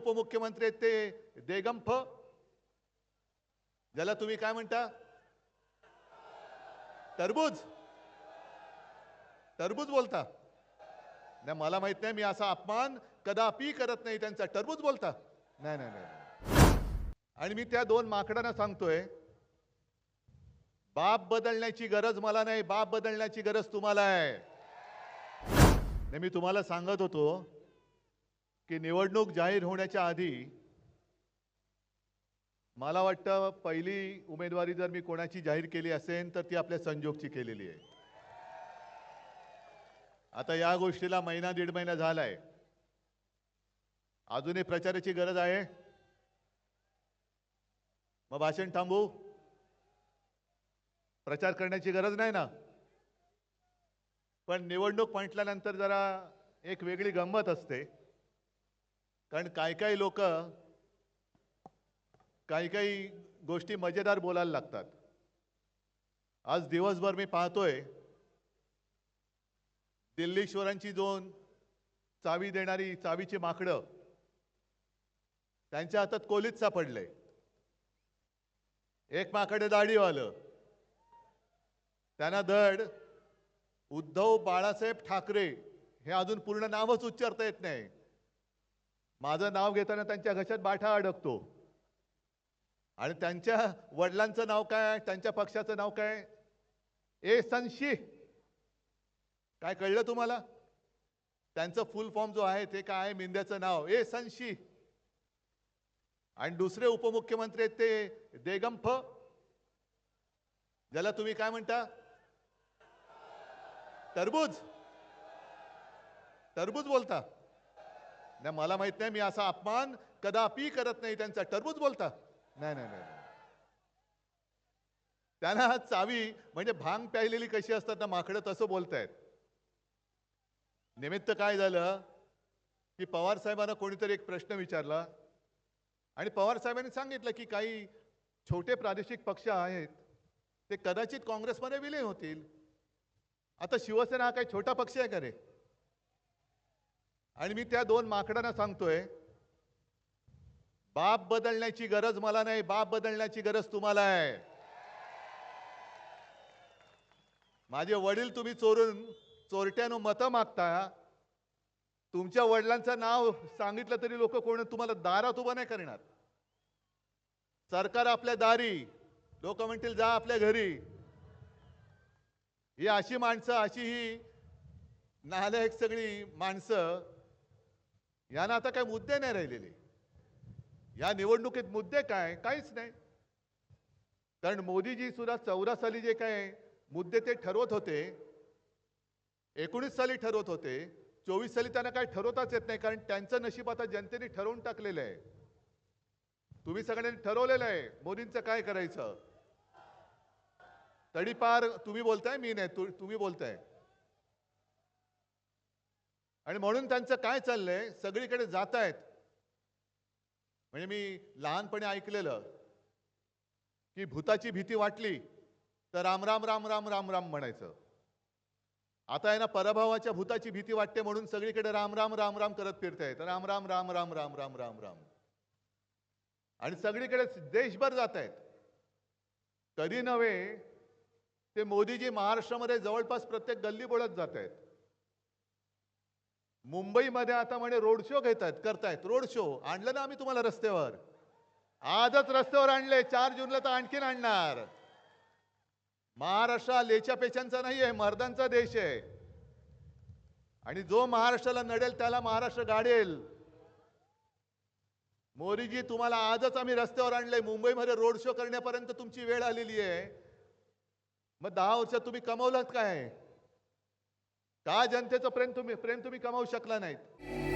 उपमुख्यमंत्री आहेत ते देगंफ ज्याला तुम्ही काय म्हणता? टरबूज टरबूज बोलता. नाही मला माहीत नाही मी असा अपमान कदापि करत नाही त्यांचा टरबूज बोलता. नाही नाही नाही आणि मी त्या दोन माकडांना सांगतोय बाप बदलण्याची गरज मला नाही बाप बदलण्याची गरज तुम्हाला आहे. मी तुम्हाला सांगत होतो की निवडणूक जाहीर होण्याच्या आधी मला वाटतं पहिली उमेदवारी जर मी कोणाची जाहीर केली असेल तर ती आपल्या संजोगची केलेली आहे. आता या गोष्टीला महिना दीड महिना झालाय. अजूनही प्रचाराची गरज आहे? मग भाषण थांबू? प्रचार करण्याची गरज नाही ना? पण निवडणूक म्हटल्यानंतर जरा एक वेगळी गंमत असते. कारण काही काही लोक काही काही गोष्टी मजेदार बोलायला लागतात. आज दिवसभर मी पाहतोय दिल्लीश्वरांची दोन चावी देणारी चावीची माकडं त्यांच्या हातात कोलीत सापडले. एक माकडे दाढीवालं. त्यांना धड उद्धव बाळासाहेब ठाकरे हे अजून पूर्ण नावच उच्चारता येत नाही. माझं नाव घेताना त्यांच्या घशात बाठा अडकतो. आणि त्यांच्या वडिलांचं नाव काय त्यांच्या पक्षाचं नाव काय ए संशी काय कळलं तुम्हाला? त्यांचं फुल फॉर्म जो आहे ते काय आहे? मिंद्याचं नाव. ए संशी आणि दुसरे उपमुख्यमंत्री आहेत ते देगंफ. ज्याला तुम्ही काय म्हणता? टरबूज टरबूज बोलता. नाही मला माहीत नाही मी असा अपमान कदापि करत नाही त्यांचा टरबूज बोलता. नाही नाही नाही त्यांना चावी म्हणजे भांग प्यायलेली कशी असतात ना माकडं तसं बोलतायत. निमित्त काय झालं? की पवार साहेबांना कोणीतरी एक प्रश्न विचारला. आणि पवार साहेबांनी सांगितलं की काही छोटे प्रादेशिक पक्ष आहेत ते कदाचित काँग्रेसमध्ये विलीन होतील. आता शिवसेना हा काही छोटा पक्ष आहे का रे? आणि मी त्या दोन माकडांना सांगतोय बाप बदलण्याची गरज मला नाही बाप बदलण्याची गरज तुम्हाला आहे. माझे वडील तुम्ही चोरून चोरट्यानं मतं मागता. तुमच्या वडिलांचं नाव सांगितलं तरी लोक कोण तुम्हाला दारात उभं नाही करणार. सरकार आपल्या दारी लोक म्हणतील जा आपल्या घरी. ही अशी माणसं अशी ही नालायक सगळी माणसं यांना आता काही मुद्दे नाही राहिलेले. या निवडणुकीत मुद्दे काय? काहीच नाही. कारण मोदीजी सुद्धा चौदा साली जे काय मुद्दे ते ठरवत होते एकोणीस साली ठरवत होते चोवीस साली त्यांना काय ठरवताच येत नाही कारण त्यांचं नशीब आता जनतेने ठरवून टाकलेलं आहे. तुम्ही सगळ्यांनी ठरवलेलं आहे मोदींचं काय करायचं? तडीपार तुम्ही बोलताय मी नाही तु- तुम्ही बोलताय. आणि म्हणून त्यांचं काय चाललंय सगळीकडे जात आहेत म्हणजे मी लहानपणी ऐकलेलं की भूताची भीती वाटली तर राम राम राम राम राम राम म्हणायचं आता आहे ना पराभवाच्या भूताची भीती वाटते म्हणून सगळीकडे राम राम राम राम करत फिरतायत राम राम राम राम राम राम राम राम आणि सगळीकडे देशभर जात आहेत कधी नव्हे ते मोदीजी महाराष्ट्रामध्ये जवळपास प्रत्येक गल्ली बोलत जात आहेत मुंबईमध्ये आता म्हणे रोड शो घेत आहेत करतायत. Road show. आणलं ना आम्ही तुम्हाला रस्त्यावर. आजच रस्त्यावर आणले चार जूनला तर आणखीन आणणार. महाराष्ट्र लेच्या पेच्यांचा नाही आहे मर्दांचा देश आहे. आणि जो महाराष्ट्राला नडेल त्याला महाराष्ट्र गाडेल. मोरीजी तुम्हाला आजच आम्ही रस्त्यावर आणलंय. मुंबईमध्ये रोड शो करण्यापर्यंत तुमची वेळ आलेली आहे. मग दहा वर्षात तुम्ही कमवलात काय? का जनतेचं प्रेम तुम्ही प्रेम तुम्ही कमावू शकला नाहीत.